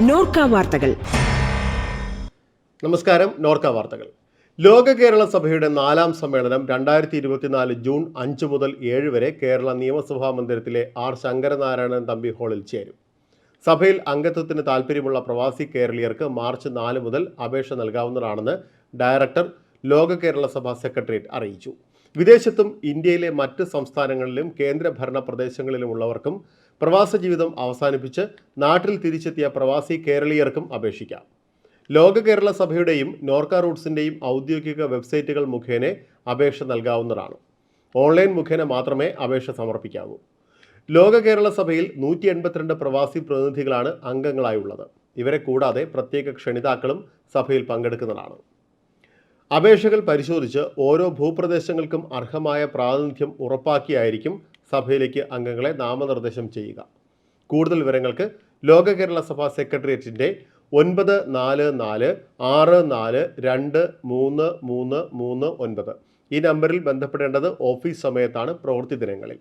നോർക്ക വാർത്തകൾ. നമസ്കാരം നോർക്ക വാർത്തകൾ. ലോക കേരള സഭയുടെ നാലാം സമ്മേളനം രണ്ടായിരത്തി ഇരുപത്തിനാല് ജൂൺ അഞ്ച് മുതൽ ഏഴ് വരെ കേരള നിയമസഭാ മന്ദിരത്തിലെ ആർ ശങ്കരനാരായണൻ തമ്പി ഹാളിൽ ചേരും. സഭയിൽ അംഗത്വത്തിന് താൽപ്പര്യമുള്ള പ്രവാസി കേരളീയർക്ക് മാർച്ച് നാല് മുതൽ അപേക്ഷ നൽകാവുന്നതാണെന്ന് ഡയറക്ടർ ലോക കേരള സഭ സെക്രട്ടേറിയറ്റ് അറിയിച്ചു. വിദേശത്തും ഇന്ത്യയിലെ മറ്റ് സംസ്ഥാനങ്ങളിലും കേന്ദ്രഭരണ പ്രദേശങ്ങളിലുമുള്ളവർക്കും പ്രവാസ ജീവിതം അവസാനിപ്പിച്ച് നാട്ടിൽ തിരിച്ചെത്തിയ പ്രവാസി കേരളീയർക്കും അപേക്ഷിക്കാം. ലോക കേരള സഭയുടെയും നോർക്ക റൂട്ട്സിന്റെയും ഔദ്യോഗിക വെബ്സൈറ്റുകൾ മുഖേന അപേക്ഷ നൽകാവുന്നതാണ്. ഓൺലൈൻ മുഖേന മാത്രമേ അപേക്ഷ സമർപ്പിക്കാവൂ. ലോക കേരള സഭയിൽ നൂറ്റി എൺപത്തിരണ്ട് പ്രവാസി പ്രതിനിധികളാണ് അംഗങ്ങളായുള്ളത്. ഇവരെ കൂടാതെ പ്രത്യേക ക്ഷണിതാക്കളും സഭയിൽ പങ്കെടുക്കുന്നതാണ്. അപേക്ഷകൾ പരിശോധിച്ച് ഓരോ ഭൂപ്രദേശങ്ങൾക്കും അർഹമായ പ്രാതിനിധ്യം ഉറപ്പാക്കിയായിരിക്കും സഭയിലേക്ക് അംഗങ്ങളെ നാമനിർദ്ദേശം ചെയ്യുക. കൂടുതൽ വിവരങ്ങൾക്ക് ലോക കേരള സഭ സെക്രട്ടേറിയറ്റിന്റെ ഒൻപത് നാല് നാല് ആറ് നാല് രണ്ട് മൂന്ന് മൂന്ന് മൂന്ന് ഒൻപത്. ഈ നമ്പറിൽ ബന്ധപ്പെടേണ്ടത് ഓഫീസ് സമയത്താണ് പ്രവൃത്തി ദിനങ്ങളിൽ.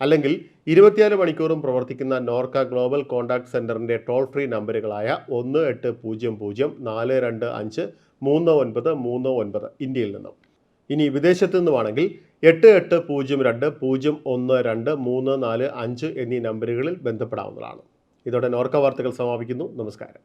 അല്ലെങ്കിൽ ഇരുപത്തിനാല് മണിക്കൂറും പ്രവർത്തിക്കുന്ന നോർക്ക ഗ്ലോബൽ കോൺടാക്ട് സെന്ററിന്റെ ടോൾ ഫ്രീ നമ്പറുകളായ ഒന്ന് എട്ട് പൂജ്യം പൂജ്യം നാല് രണ്ട് അഞ്ച് മൂന്ന് ഒൻപത് മൂന്ന് ഒൻപത് ഇന്ത്യയിൽ നിന്നും. ഇനി വിദേശത്തു നിന്നുമാണെങ്കിൽ എട്ട് എട്ട് പൂജ്യം രണ്ട് പൂജ്യം ഒന്ന് രണ്ട് മൂന്ന് നാല് അഞ്ച് എന്നീ നമ്പറുകളിൽ ബന്ധപ്പെടാവുന്നതാണ്. ഇതോടെ നോർക്ക വാർത്തകൾ സമാപിക്കുന്നു. നമസ്കാരം.